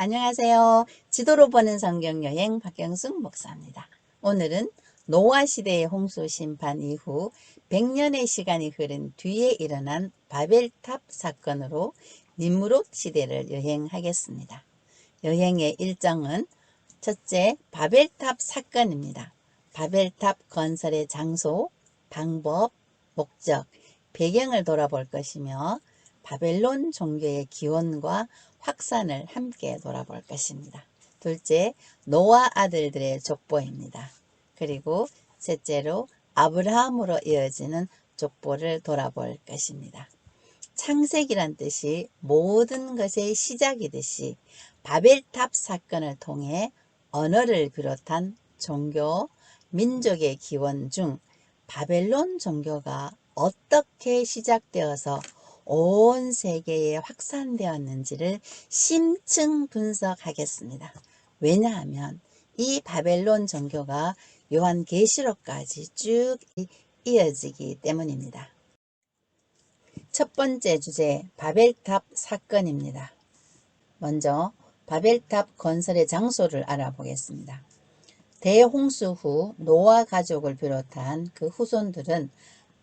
안녕하세요. 지도로 보는 성경 여행 박경숙 목사입니다. 오늘은 노아 시대의 홍수 심판 이후 100년의 시간이 흐른 뒤에 일어난 바벨탑 사건으로 니무롯 시대를 여행하겠습니다. 여행의 일정은 첫째 바벨탑 사건입니다. 바벨탑 건설의 장소, 방법, 목적, 배경을 돌아볼 것이며 바벨론 종교의 기원과 확산을 함께 돌아볼 것입니다. 둘째, 노아 아들들의 족보입니다. 그리고 셋째로 아브라함으로 이어지는 족보를 돌아볼 것입니다. 창세기란 뜻이 모든 것의 시작이듯이 바벨탑 사건을 통해 언어를 비롯한 종교, 민족의 기원 중 바벨론 종교가 어떻게 시작되어서 온 세계에 확산되었는지를 심층 분석하겠습니다. 왜냐하면 이 바벨론 종교가 요한계시록까지 쭉 이어지기 때문입니다. 첫 번째 주제 바벨탑 사건입니다. 먼저 바벨탑 건설의 장소를 알아보겠습니다. 대홍수 후 노아 가족을 비롯한 그 후손들은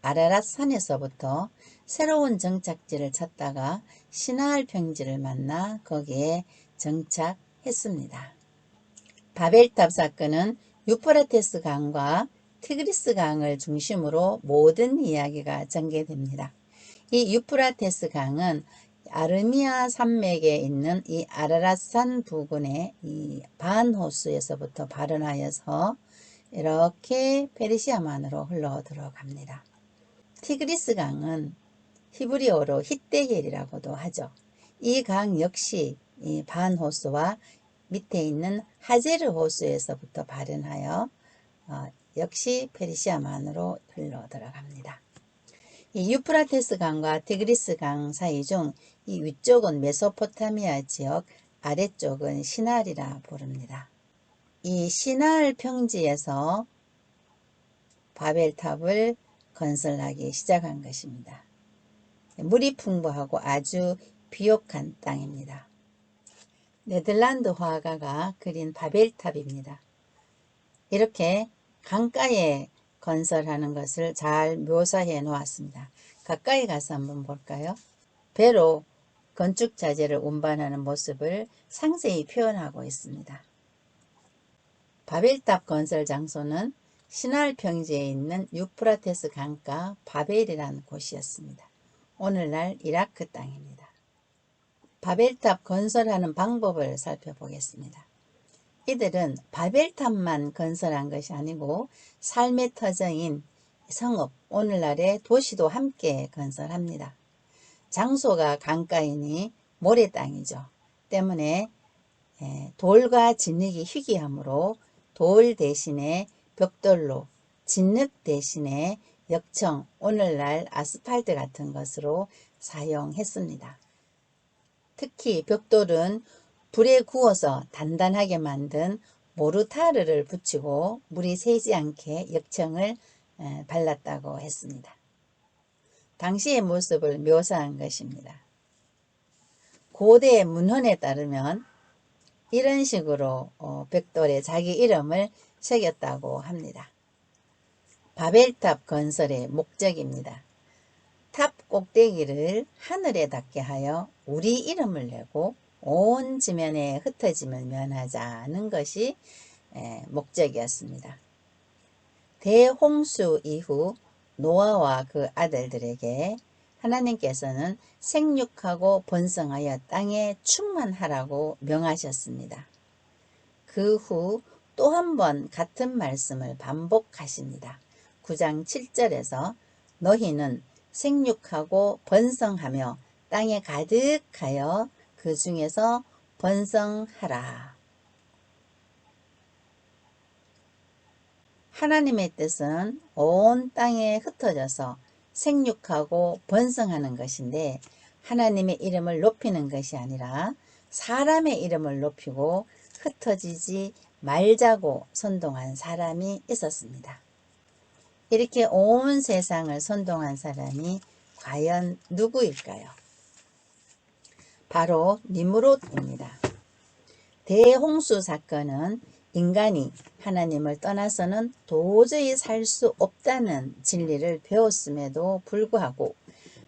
아라랏 산에서부터 새로운 정착지를 찾다가 시나할 평지를 만나 거기에 정착했습니다. 바벨탑 사건은 유프라테스 강과 티그리스 강을 중심으로 모든 이야기가 전개됩니다. 이 유프라테스 강은 아르미아 산맥에 있는 이 아라랏산 부근의 이 반호수에서부터 발원하여서 이렇게 페르시아만으로 흘러 들어갑니다. 티그리스 강은 히브리어로 히데겔이라고도 하죠. 이 강 역시 이 반호수와 밑에 있는 하제르 호수에서부터 발현하여 어, 역시 페르시아만으로 흘러 들어갑니다. 이 유프라테스 강과 티그리스 강 사이 중 이 위쪽은 메소포타미아 지역, 아래쪽은 시날이라 부릅니다. 이 시날 평지에서 바벨탑을 건설하기 시작한 것입니다. 물이 풍부하고 아주 비옥한 땅입니다. 네덜란드 화가가 그린 바벨탑입니다. 이렇게 강가에 건설하는 것을 잘 묘사해 놓았습니다. 가까이 가서 한번 볼까요? 배로 건축 자재를 운반하는 모습을 상세히 표현하고 있습니다. 바벨탑 건설 장소는 시날 평지에 있는 유프라테스 강가 바벨이라는 곳이었습니다. 오늘날 이라크 땅입니다. 바벨탑 건설하는 방법을 살펴보겠습니다. 이들은 바벨탑만 건설한 것이 아니고 삶의 터전인 성읍, 오늘날의 도시도 함께 건설합니다. 장소가 강가이니 모래 땅이죠. 때문에 돌과 진흙이 희귀하므로 돌 대신에 벽돌로 진흙 대신에 역청, 오늘날 아스팔트 같은 것으로 사용했습니다. 특히 벽돌은 불에 구워서 단단하게 만든 모르타르를 붙이고 물이 새지 않게 역청을 발랐다고 했습니다. 당시의 모습을 묘사한 것입니다. 고대 문헌에 따르면 이런 식으로 어, 벽돌에 자기 이름을 새겼다고 합니다. 바벨탑 건설의 목적입니다. 탑 꼭대기를 하늘에 닿게 하여 우리 이름을 내고 온 지면에 흩어짐을 면하자는 것이 목적이었습니다. 대홍수 이후 노아와 그 아들들에게 하나님께서는 생육하고 번성하여 땅에 충만하라고 명하셨습니다. 그 후 또 한 번 같은 말씀을 반복하십니다. 9장 7절에서 너희는 생육하고 번성하며 땅에 가득하여 그 중에서 번성하라. 하나님의 뜻은 온 땅에 흩어져서 생육하고 번성하는 것인데 하나님의 이름을 높이는 것이 아니라 사람의 이름을 높이고 흩어지지 말자고 선동한 사람이 있었습니다. 이렇게 온 세상을 선동한 사람이 과연 누구일까요? 바로 니무롯입니다. 대홍수 사건은 인간이 하나님을 떠나서는 도저히 살 수 없다는 진리를 배웠음에도 불구하고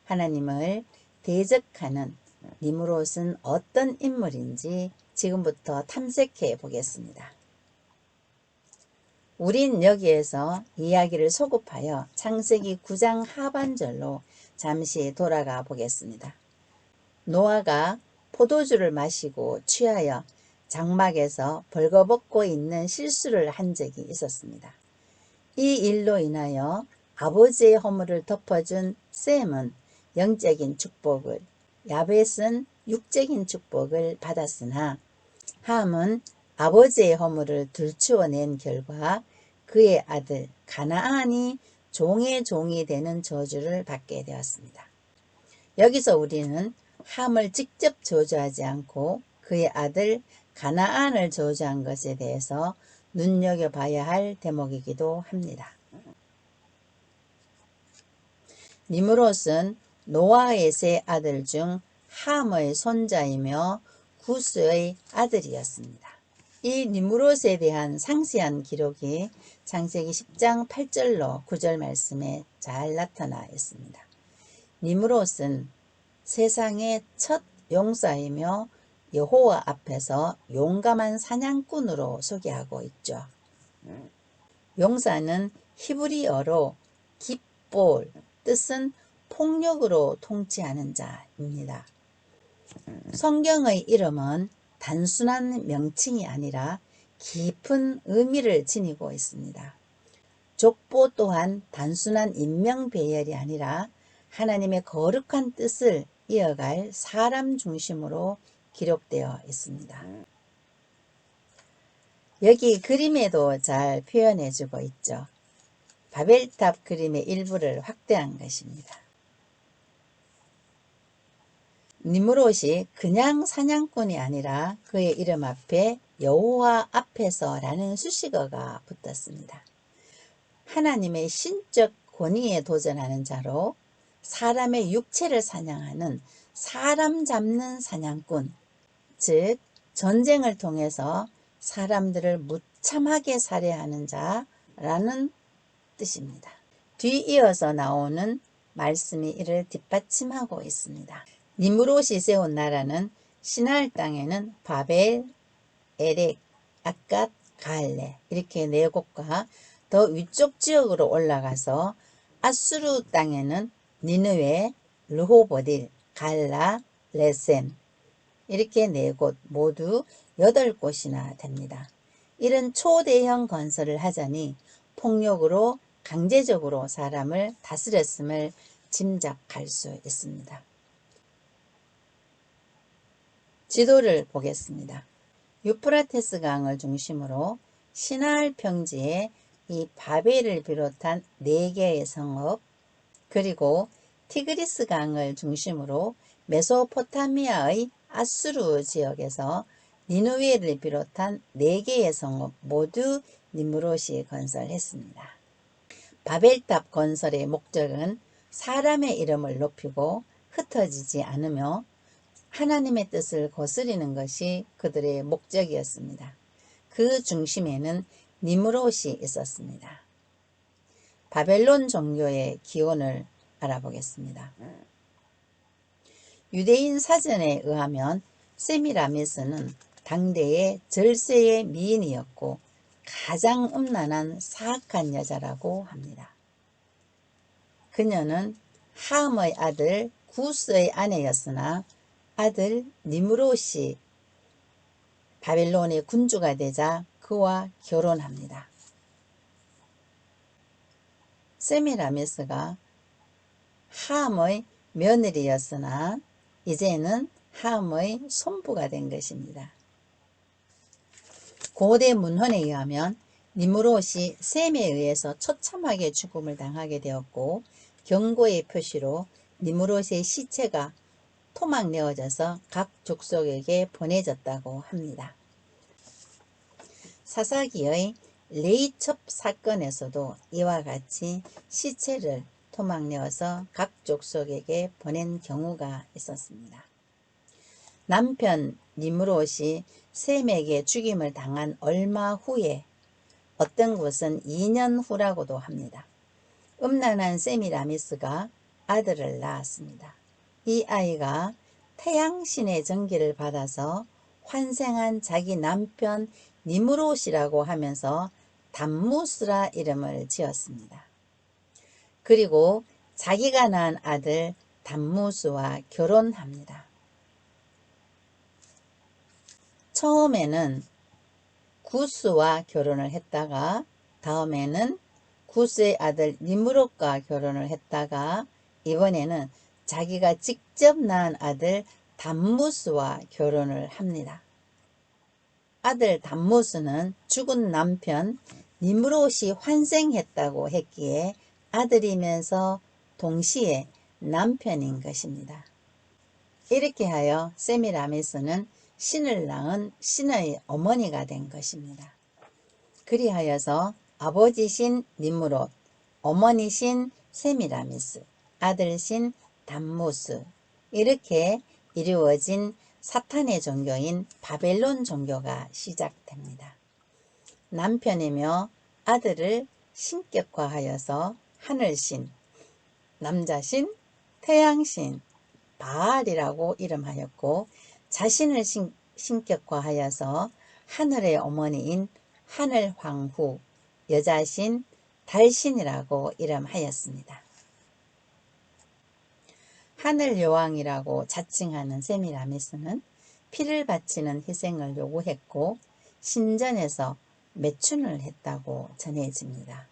하나님을 대적하는 니무롯은 어떤 인물인지 지금부터 탐색해 보겠습니다. 우린 여기에서 이야기를 소급하여 창세기 9장 하반절로 잠시 돌아가 보겠습니다. 노아가 포도주를 마시고 취하여 장막에서 벌거벗고 있는 실수를 한 적이 있었습니다. 이 일로 인하여 아버지의 허물을 덮어준 셈은 영적인 축복을, 야벳은 육적인 축복을 받았으나 함은 아버지의 허물을 들추어낸 결과 그의 아들 가나안이 종의 종이 되는 저주를 받게 되었습니다. 여기서 우리는 함을 직접 저주하지 않고 그의 아들 가나안을 저주한 것에 대해서 눈여겨봐야 할 대목이기도 합니다. 니무롯은 노아의 세 아들 중 함의 손자이며 구스의 아들이었습니다. 이 니무롯에 대한 상세한 기록이 창세기 10장 8절로 9절 말씀에 잘 나타나 있습니다. 니무롯은 세상의 첫 용사이며 여호와 앞에서 용감한 사냥꾼으로 소개하고 있죠. 용사는 히브리어로 깃볼 뜻은 폭력으로 통치하는 자입니다. 성경의 이름은 단순한 명칭이 아니라 깊은 의미를 지니고 있습니다. 족보 또한 단순한 인명 배열이 아니라 하나님의 거룩한 뜻을 이어갈 사람 중심으로 기록되어 있습니다. 여기 그림에도 잘 표현해주고 있죠. 바벨탑 그림의 일부를 확대한 것입니다. 니무롯이 그냥 사냥꾼이 아니라 그의 이름 앞에 여호와 앞에서 라는 수식어가 붙었습니다. 하나님의 신적 권위에 도전하는 자로 사람의 육체를 사냥하는 사람 잡는 사냥꾼, 즉 전쟁을 통해서 사람들을 무참하게 살해하는 자라는 뜻입니다. 뒤이어서 나오는 말씀이 이를 뒷받침하고 있습니다. 니무롯이 세운 나라는 시날 땅에는 바벨, 에렉, 아갓, 갈레 이렇게 네 곳과 더 위쪽 지역으로 올라가서 아수르 땅에는 니느웨, 르호보딜, 갈라, 레센 이렇게 네 곳 모두 여덟 곳이나 됩니다. 이런 초대형 건설을 하자니 폭력으로 강제적으로 사람을 다스렸음을 짐작할 수 있습니다. 지도를 보겠습니다. 유프라테스 강을 중심으로 신할 평지에 이 바벨을 비롯한 네 개의 성읍 그리고 티그리스 강을 중심으로 메소포타미아의 아수르 지역에서 니누웨를 비롯한 네 개의 성읍 모두 니무롯이 건설했습니다. 바벨탑 건설의 목적은 사람의 이름을 높이고 흩어지지 않으며 하나님의 뜻을 거스리는 것이 그들의 목적이었습니다. 그 중심에는 니무롯이 있었습니다. 바벨론 종교의 기원을 알아보겠습니다. 유대인 사전에 의하면 세미라미스는 당대의 절세의 미인이었고 가장 음란한 사악한 여자라고 합니다. 그녀는 함의 아들 구스의 아내였으나 아들 니무롯이 바벨론의 군주가 되자 그와 결혼합니다. 세미라미스가 함의 며느리였으나 이제는 함의 손부가 된 것입니다. 고대 문헌에 의하면 니무롯이 셈에 의해서 처참하게 죽음을 당하게 되었고 경고의 표시로 니무롯의 시체가 토막 내어져서 각 족속에게 보내졌다고 합니다. 사사기의 레이첩 사건에서도 이와 같이 시체를 토막 내어서 각 족속에게 보낸 경우가 있었습니다. 남편 니무롯이 셈에게 죽임을 당한 얼마 후에 어떤 곳은 2년 후라고도 합니다. 음란한 세미라미스가 아들을 낳았습니다. 이 아이가 태양신의 전기를 받아서 환생한 자기 남편 니무롯이라고 하면서 담무스라 이름을 지었습니다. 그리고 자기가 낳은 아들 담무스와 결혼합니다. 처음에는 구스와 결혼을 했다가 다음에는 구스의 아들 니무롯과 결혼을 했다가 이번에는 자기가 직접 낳은 아들 담무스와 결혼을 합니다. 아들 담무스는 죽은 남편 니무롯이 환생했다고 했기에 아들이면서 동시에 남편인 것입니다. 이렇게 하여 세미라미스는 신을 낳은 신의 어머니가 된 것입니다. 그리하여서 아버지신 니무롯, 어머니신 세미라미스, 아들신 담무스 이렇게 이루어진 사탄의 종교인 바벨론 종교가 시작됩니다. 남편이며 아들을 신격화하여서 하늘신, 남자신, 태양신, 바알이라고 이름하였고 자신을 신, 신격화하여서 하늘의 어머니인 하늘황후, 여자신, 달신이라고 이름하였습니다. 하늘 여왕이라고 자칭하는 세미라미스는 피를 바치는 희생을 요구했고 신전에서 매춘을 했다고 전해집니다.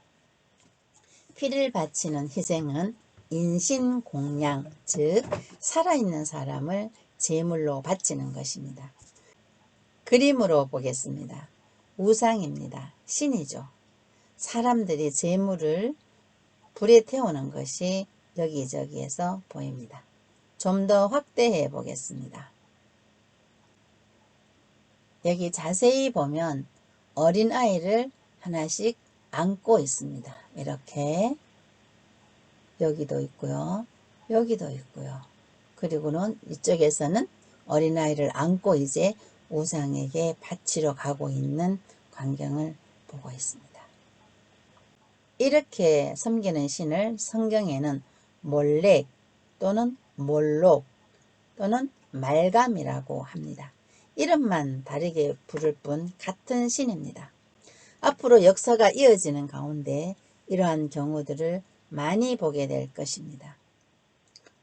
피를 바치는 희생은 인신공양, 즉 살아있는 사람을 제물로 바치는 것입니다. 그림으로 보겠습니다. 우상입니다. 신이죠. 사람들이 제물을 불에 태우는 것이 여기저기에서 보입니다. 좀 더 확대해 보겠습니다. 여기 자세히 보면 어린아이를 하나씩 안고 있습니다. 이렇게 여기도 있고요. 여기도 있고요. 그리고는 이쪽에서는 어린아이를 안고 이제 우상에게 바치러 가고 있는 광경을 보고 있습니다. 이렇게 섬기는 신을 성경에는 몰렉 또는 몰록 또는 말감이라고 합니다. 이름만 다르게 부를 뿐 같은 신입니다. 앞으로 역사가 이어지는 가운데 이러한 경우들을 많이 보게 될 것입니다.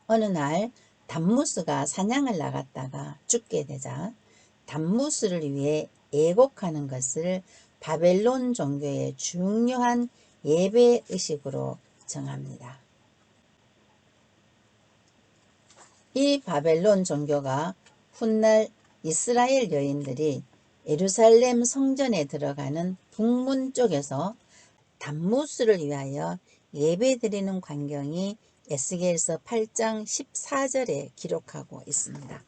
어느 날 담무스가 사냥을 나갔다가 죽게 되자 담무스를 위해 애곡하는 것을 바벨론 종교의 중요한 예배 의식으로 정합니다. 이 바벨론 종교가 훗날 이스라엘 여인들이 예루살렘 성전에 들어가는 북문 쪽에서 담무스를 위하여 예배드리는 광경이 에스겔서 8장 14절에 기록하고 있습니다.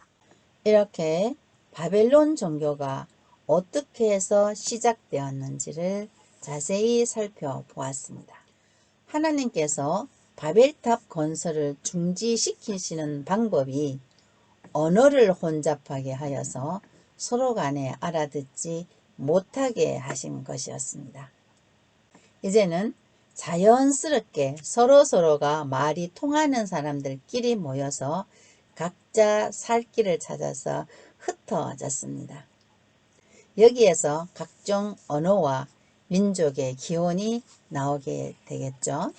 이렇게 바벨론 종교가 어떻게 해서 시작되었는지를 자세히 살펴보았습니다. 하나님께서 바벨탑 건설을 중지시키시는 방법이 언어를 혼잡하게 하여서 서로 간에 알아듣지 못하게 하신 것이었습니다. 이제는 자연스럽게 서로서로가 말이 통하는 사람들끼리 모여서 각자 살 길을 찾아서 흩어졌습니다. 여기에서 각종 언어와 민족의 기원이 나오게 되겠죠.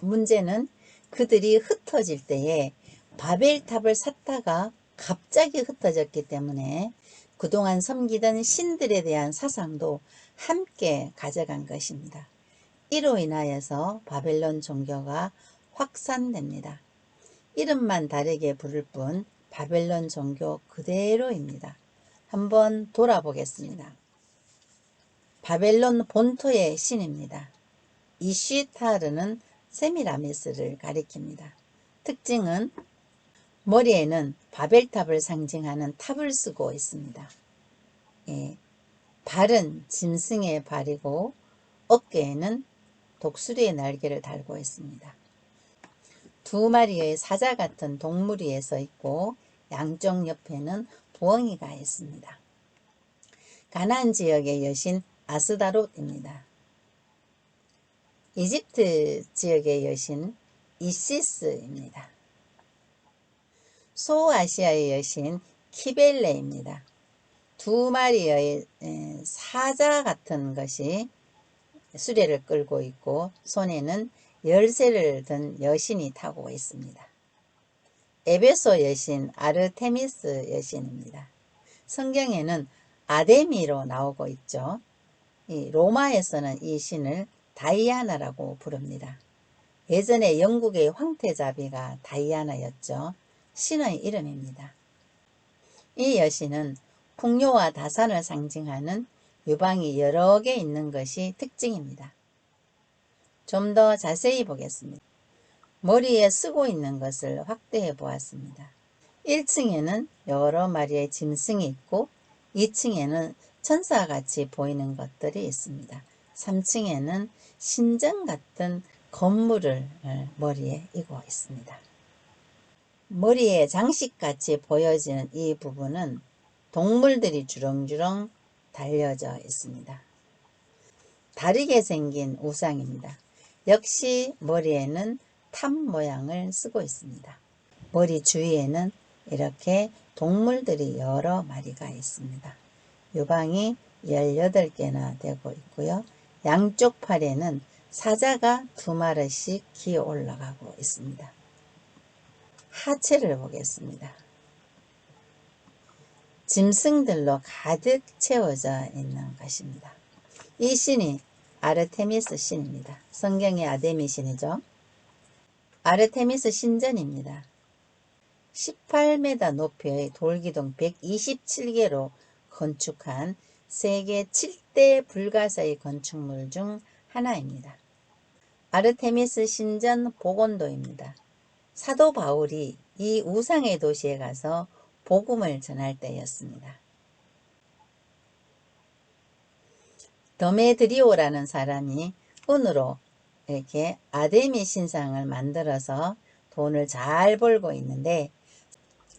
문제는 그들이 흩어질 때에 바벨탑을 샀다가 갑자기 흩어졌기 때문에 그동안 섬기던 신들에 대한 사상도 함께 가져간 것입니다. 이로 인하여서 바벨론 종교가 확산됩니다. 이름만 다르게 부를 뿐 바벨론 종교 그대로입니다. 한번 돌아보겠습니다. 바벨론 본토의 신입니다. 이시타르는 세미라미스를 가리킵니다. 특징은 머리에는 바벨탑을 상징하는 탑을 쓰고 있습니다. 예, 발은 짐승의 발이고 어깨에는 독수리의 날개를 달고 있습니다. 두 마리의 사자 같은 동물 위에 서 있고 양쪽 옆에는 부엉이가 있습니다. 가나안 지역의 여신 아스다롯입니다. 이집트 지역의 여신 이시스입니다. 소아시아의 여신 키벨레입니다. 두 마리의 에, 사자 같은 것이 수레를 끌고 있고 손에는 열쇠를 든 여신이 타고 있습니다. 에베소 여신 아르테미스 여신입니다. 성경에는 아데미로 나오고 있죠. 이 로마에서는 이 신을 다이아나라고 부릅니다. 예전에 영국의 황태자비가 다이아나였죠. 신의 이름입니다. 이 여신은 풍요와 다산을 상징하는 유방이 여러 개 있는 것이 특징입니다. 좀 더 자세히 보겠습니다. 머리에 쓰고 있는 것을 확대해 보았습니다. 1층에는 여러 마리의 짐승이 있고 2층에는 천사같이 보이는 것들이 있습니다. 3층에는 신전 같은 건물을 머리에 이고 있습니다. 머리에 장식같이 보여지는 이 부분은 동물들이 주렁주렁 달려져 있습니다. 다르게 생긴 우상입니다. 역시 머리에는 탑 모양을 쓰고 있습니다. 머리 주위에는 이렇게 동물들이 여러 마리가 있습니다. 유방이 18개나 되고 있고요. 양쪽 팔에는 사자가 두 마리씩 기어 올라가고 있습니다. 하체를 보겠습니다. 짐승들로 가득 채워져 있는 것입니다. 이 신이 아르테미스 신입니다. 성경의 아데미 신이죠. 아르테미스 신전입니다. 18m 높이의 돌기둥 127개로 건축한 세계 7대 불가사의 건축물 중 하나입니다. 아르테미스 신전 복원도입니다. 사도 바울이 이 우상의 도시에 가서 복음을 전할 때였습니다. 더메드리오라는 사람이 은으로 이렇게 아데미 신상을 만들어서 돈을 잘 벌고 있는데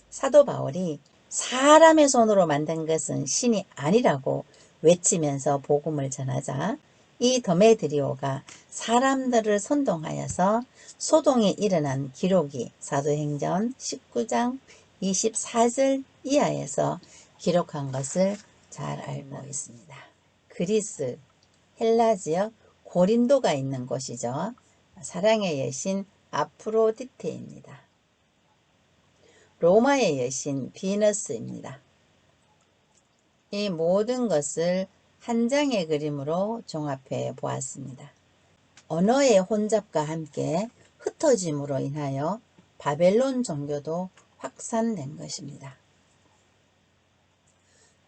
사도 바울이 사람의 손으로 만든 것은 신이 아니라고 외치면서 복음을 전하자 이 더메드리오가 사람들을 선동하여서 소동이 일어난 기록이 사도행전 19장 24절 이하에서 기록한 것을 잘 알고 있습니다. 그리스, 헬라 지역 고린도가 있는 곳이죠. 사랑의 여신 아프로디테입니다. 로마의 여신 비너스입니다. 이 모든 것을 한 장의 그림으로 종합해 보았습니다. 언어의 혼잡과 함께 흩어짐으로 인하여 바벨론 종교도 확산된 것입니다.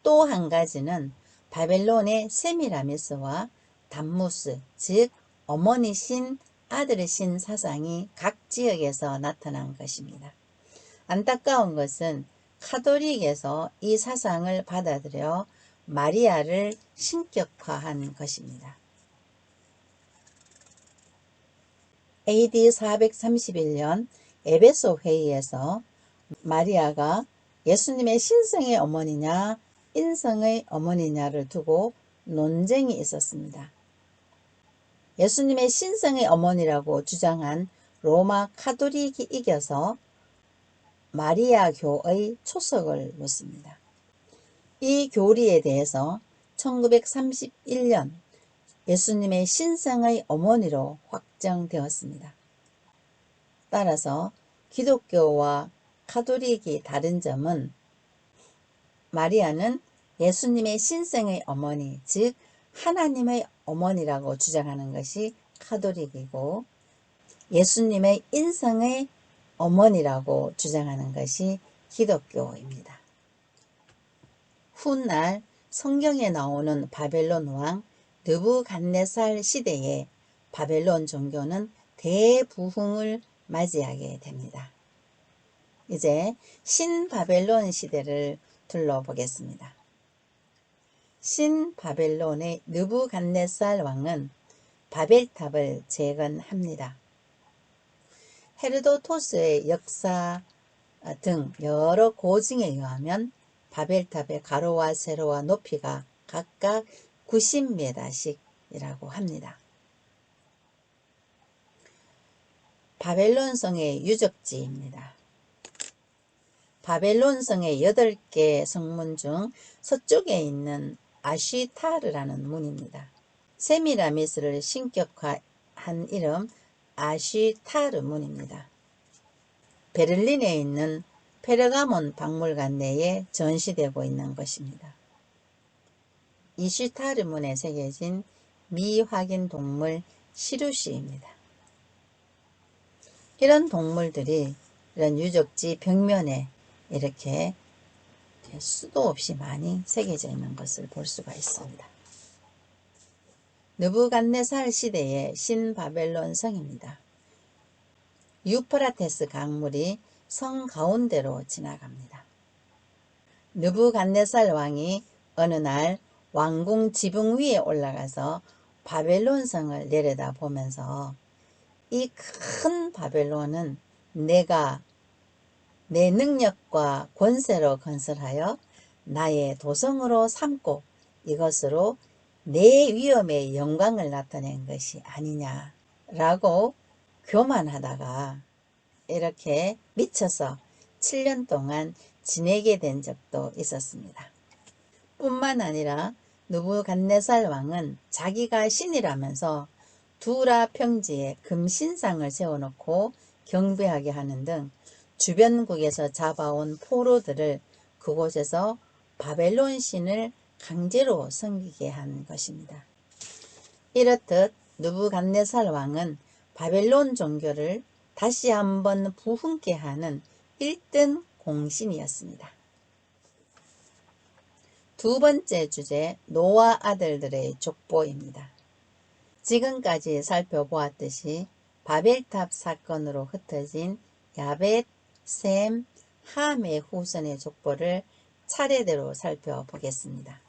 또 한 가지는 바벨론의 세미라미스와 담무스, 즉 어머니 신, 아들의 신 사상이 각 지역에서 나타난 것입니다. 안타까운 것은 카톨릭에서 이 사상을 받아들여 마리아를 신격화한 것입니다. AD 431년 에베소 회의에서 마리아가 예수님의 신성의 어머니냐 인성의 어머니냐를 두고 논쟁이 있었습니다. 예수님의 신성의 어머니라고 주장한 로마 카톨릭이 이겨서 마리아 교의 초석을 놓습니다. 이 교리에 대해서 1931년 예수님의 신성의 어머니로 확정되었습니다. 따라서 기독교와 카톨릭이 다른 점은 마리아는 예수님의 신성의 어머니, 즉 하나님의 어머니라고 주장하는 것이 카톨릭이고 예수님의 인성의 어머니라고 주장하는 것이 기독교입니다. 훗날 성경에 나오는 바벨론 왕 느부갓네살 시대에 바벨론 종교는 대부흥을 맞이하게 됩니다. 이제 신바벨론 시대를 둘러보겠습니다. 신바벨론의 느부갓네살 왕은 바벨탑을 재건합니다. 헤르도토스의 역사 어, 등 여러 고증에 의하면 바벨탑의 가로와 세로와 높이가 각각 90m씩이라고 합니다. 바벨론성의 유적지입니다. 바벨론성의 8개 성문 중 서쪽에 있는 아쉬타르라는 문입니다. 세미라미스를 신격화한 이름 아쉬타르 문입니다. 베를린에 있는 페르가몬 박물관 내에 전시되고 있는 것입니다. 이슈타르 문에 새겨진 미확인 동물 시루시입니다. 이런 동물들이 이런 유적지 벽면에 이렇게 수도 없이 많이 새겨져 있는 것을 볼 수가 있습니다. 느부갓네살 시대의 신바벨론 성입니다. 유프라테스 강물이 성 가운데로 지나갑니다. 느부갓네살 왕이 어느 날 왕궁 지붕 위에 올라가서 바벨론 성을 내려다 보면서 이 큰 바벨론은 내가 내 능력과 권세로 건설하여 나의 도성으로 삼고 이것으로 내 위엄의 영광을 나타낸 것이 아니냐라고 교만하다가 이렇게 미쳐서 7년 동안 지내게 된 적도 있었습니다. 뿐만 아니라 누부갓네살 왕은 자기가 신이라면서 두라 평지에 금신상을 세워놓고 경배하게 하는 등 주변국에서 잡아온 포로들을 그곳에서 바벨론 신을 강제로 섬기게 한 것입니다. 이렇듯 누부갓네살 왕은 바벨론 종교를 다시 한번 부흥케 하는 1등 공신이었습니다. 두 번째 주제 노아 아들들의 족보입니다. 지금까지 살펴보았듯이 바벨탑 사건으로 흩어진 야벳, 셈, 함의 후손의 족보를 차례대로 살펴보겠습니다.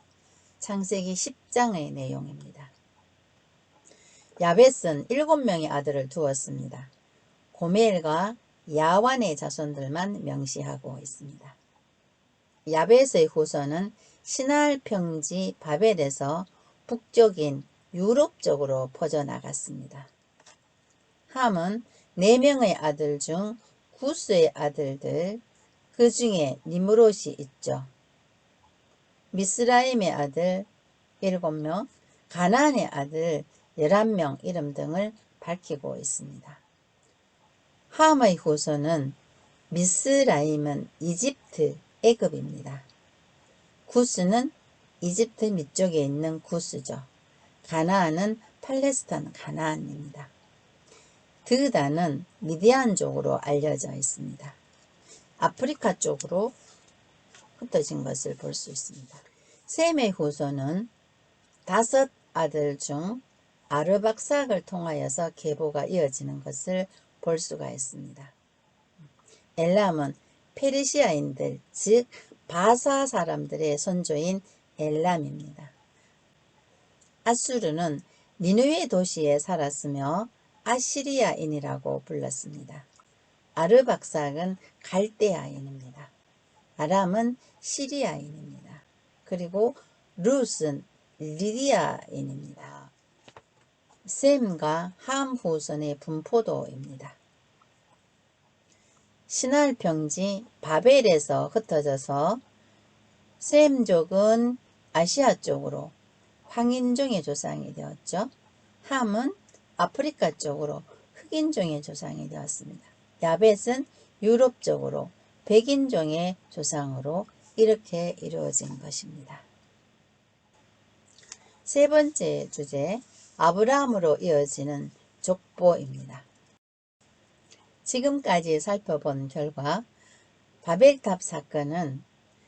창세기 10장의 내용입니다. 야벳은 7명의 아들을 두었습니다. 고멜과 야완의 자손들만 명시하고 있습니다. 야벳의 후손은 신할 평지 바벨에서 북쪽인 유럽 쪽으로 퍼져나갔습니다. 함은 4명의 아들 중 구스의 아들들, 그 중에 니무롯이 있죠. 미스라임의 아들 7명, 가나안의 아들 11명 이름 등을 밝히고 있습니다. 함의 후손은 미스라임은 이집트, 애굽입니다. 구스는 이집트 밑쪽에 있는 구스죠. 가나안은 팔레스타인 가나안입니다. 드다는 미디안 쪽으로 알려져 있습니다. 아프리카 쪽으로 흩어진 것을 볼 수 있습니다. 셈의 후손은 다섯 아들 중 아르박삭을 통하여서 계보가 이어지는 것을 볼 수가 있습니다. 엘람은 페르시아인들 즉 바사 사람들의 선조인 엘람입니다. 아수르는 니누의 도시에 살았으며 아시리아인이라고 불렀습니다. 아르박삭은 갈대아인입니다. 아람은 시리아인입니다. 그리고 룻은 리디아인입니다. 셈과 함 후손의 분포도입니다. 신할 평지 바벨에서 흩어져서 셈족은 아시아 쪽으로 황인종의 조상이 되었죠. 함은 아프리카 쪽으로 흑인종의 조상이 되었습니다. 야벳은 유럽 쪽으로 백인종의 조상으로 이렇게 이루어진 것입니다. 세 번째 주제 아브라함으로 이어지는 족보입니다. 지금까지 살펴본 결과 바벨탑 사건은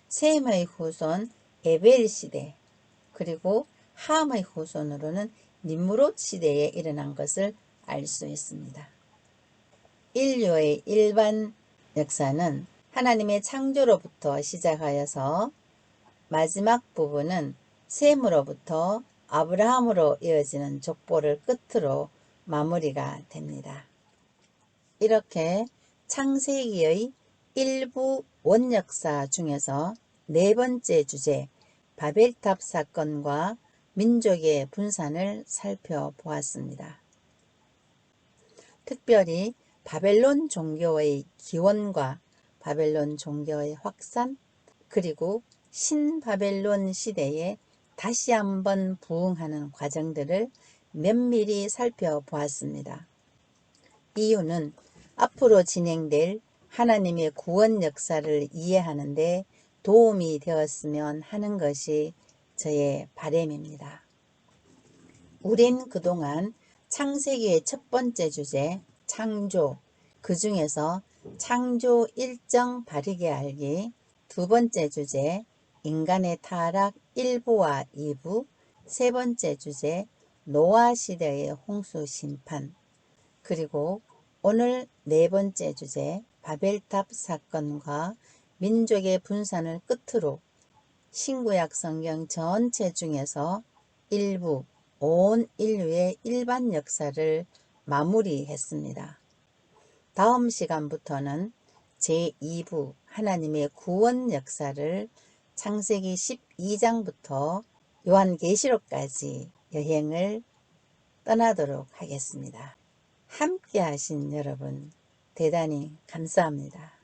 셈의 후손 에벨 시대 그리고 함의 후손으로는 니무롯 시대에 일어난 것을 알 수 있습니다. 인류의 일반 역사는 하나님의 창조로부터 시작하여서 마지막 부분은 셈으로부터 아브라함으로 이어지는 족보를 끝으로 마무리가 됩니다. 이렇게 창세기의 일부 원역사 중에서 네 번째 주제 바벨탑 사건과 민족의 분산을 살펴보았습니다. 특별히 바벨론 종교의 기원과 바벨론 종교의 확산 그리고 신바벨론 시대에 다시 한번 부흥하는 과정들을 면밀히 살펴보았습니다. 이유는 앞으로 진행될 하나님의 구원 역사를 이해하는 데 도움이 되었으면 하는 것이 저의 바램입니다. 우린 그동안 창세기의 첫 번째 주제 창조 그 중에서 창조 일정 바르게 알기. 두 번째 주제 인간의 타락 1부와 2부. 세 번째 주제 노아 시대의 홍수 심판. 그리고 오늘 네 번째 주제 바벨탑 사건과 민족의 분산을 끝으로 신구약 성경 전체 중에서 일부 온 인류의 일반 역사를 마무리했습니다. 다음 시간부터는 제2부 하나님의 구원 역사를 창세기 12장부터 요한계시록까지 여행을 떠나도록 하겠습니다. 함께 하신 여러분 대단히 감사합니다.